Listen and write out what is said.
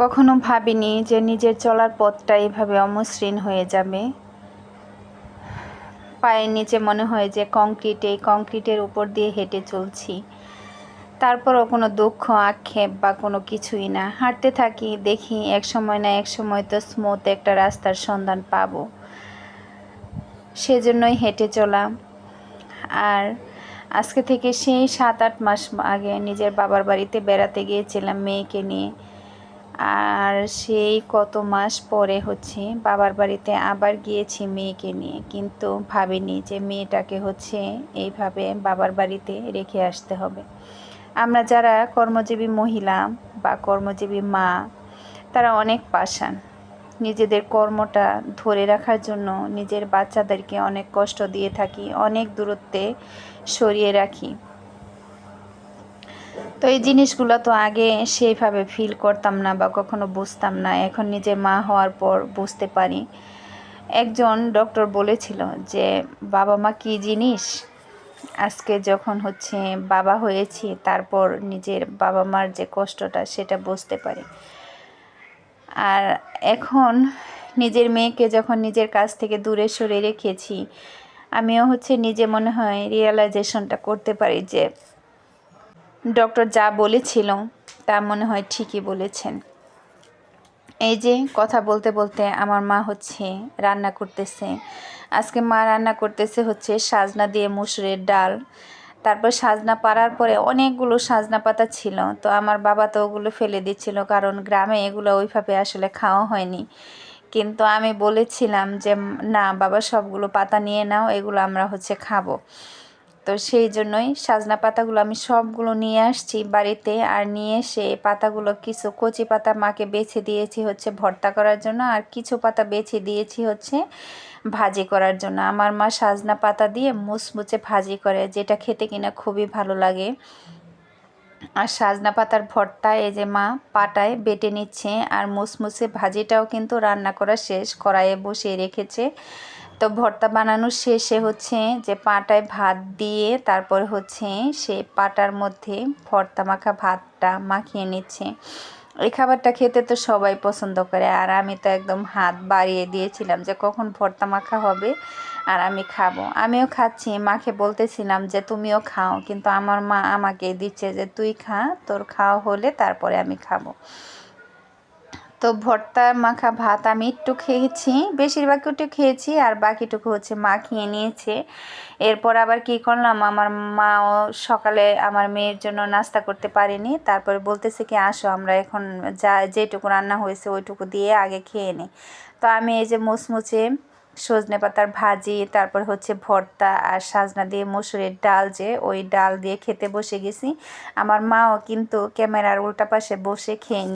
কখনো ভাবিনি যে নিজের চলার পথটা এভাবে অমসৃণ হয়ে যাবে। পায়ের নিচে মনে হয় যে কংক্রিট, এই কংক্রিটের উপর দিয়ে হেঁটে চলছি। তারপরও কোনো দুঃখ, আক্ষেপ বা কোনো কিছুই না। হাঁটতে থাকি, দেখি এক সময় না এক সময় তো স্মুথ একটা রাস্তার সন্ধান পাবো। সেজন্যই হেঁটে চলা আর আজকে থেকে সেই সাত আট মাস আগে নিজের বাবার বাড়িতে বেড়াতে গিয়েছিলাম মেয়েকে নিয়ে। আর সেই কত মাস পরে হচ্ছে বাবার বাড়িতে আবার গিয়েছি মেয়েকে নিয়ে। কিন্তু ভাবিনি যে মেয়েটাকে হচ্ছে এইভাবে বাবার বাড়িতে রেখে আসতে হবে। আমরা যারা কর্মজীবী মহিলা বা কর্মজীবী মা, তারা অনেক পাশান নিজেদের কর্মটা ধরে রাখার জন্য নিজের বাচ্চাদেরকে অনেক কষ্ট দিয়ে থাকি, অনেক দূরত্বে সরিয়ে রাখি। তো এই জিনিসগুলো তো আগে সেইভাবে ফিল করতাম না বা কখনো বুঝতাম না। এখন নিজে মা হওয়ার পর বুঝতে পারি। একজন ডক্টর বলেছিল যে, বাবা মা কী জিনিস? আজকে যখন হচ্ছে বাবা হয়েছি, তারপর নিজের বাবা মার যে কষ্টটা, সেটা বুঝতে পারি। আর এখন নিজের মেয়েকে যখন নিজের কাছ থেকে দূরে সরে রেখেছি, আমিও হচ্ছে নিজে মনে হয় রিয়েলাইজেশনটা করতে পারি যে ডক্টর যা বলেছিল, তা মনে হয় ঠিকই বলেছেন। এই যে কথা বলতে বলতে আমার মা হচ্ছে রান্না করতেছে। আজকে মা রান্না করতেছে হচ্ছে সাজনা দিয়ে মুসুরের ডাল। তারপর সাজনা পাড়ার পরে অনেকগুলো সাজনা পাতা ছিল, তো আমার বাবা তো ওগুলো ফেলে দিচ্ছিল, কারণ গ্রামে এগুলো ওইভাবে আসলে খাওয়া হয়নি। কিন্তু আমি বলেছিলাম যে, না, বাবা, সবগুলো পাতা নিয়ে নাও, এগুলো আমরা হচ্ছে খাব। তো সেই জন্যই সাজনা পাতাগুলো আমি সবগুলো নিয়ে আসছি বাড়িতে আর নিয়ে এসে পাতাগুলো কিছু কচি পাতা মাকে বেছে দিয়েছি হচ্ছে ভর্তা করার জন্য আর কিছু পাতা বেছে দিয়েছি হচ্ছে ভাজি করার জন্য। আমার মা সাজনা পাতা দিয়ে মুচমুচে ভাজি করে, যেটা খেতে কিনা খুবই ভালো লাগে। আর সাজনা পাতার ভর্তা এই যে মা পাটায় বেটে নিচ্ছে আর মুসমুসে ভাজিটাও কিন্তু রান্না করা শেষ, কড়াইয়ে বসিয়ে রেখেছে। তো ভর্তা বানানোর শেষে হচ্ছে যে পাটায় ভাত দিয়ে তারপর হচ্ছে সে পাটার মধ্যে ভর্তা মাখা ভাতটা মাখিয়ে নিচ্ছে। এই খাবারটা খেতে তো সবাই পছন্দ করে। আর আমি তো একদম হাত বাড়িয়ে দিয়েছিলাম যে কখন ভর্তা মাখা হবে আর আমি খাব। আমিও খাচ্ছি, মাকে বলতেছিলাম যে তুমিও খাও, কিন্তু আমার মা আমাকে দিচ্ছে যে তুই খা, তোর খাওয়া হলে তারপরে আমি খাব। তো ভর্তা, মাখা ভাত আমি একটু খেয়েছি। বেশিরভাগটুকু খেয়েছি আর বাকিটুকু হচ্ছে মা খেয়ে নিয়েছে। এরপর আবার কি করলাম, আমার মাও সকালে আমার মেয়ের জন্য নাস্তা করতে পারেনি। তারপরে বলতেছে কি, আসো, আমরা এখন যা, যেটুকু রান্না হয়েছে ওইটুকু দিয়ে আগে খেয়ে নিই তো আমি এই যে মুচমুচে সজনে পাতার ভাজি, তারপর হচ্ছে ভর্তা আর সাজনা দিয়ে মসুরের ডাল যে, ওই ডাল দিয়ে খেতে বসে গেছি। আমার মাও কিন্তু ক্যামেরার উল্টা পাশে বসে খেয়ে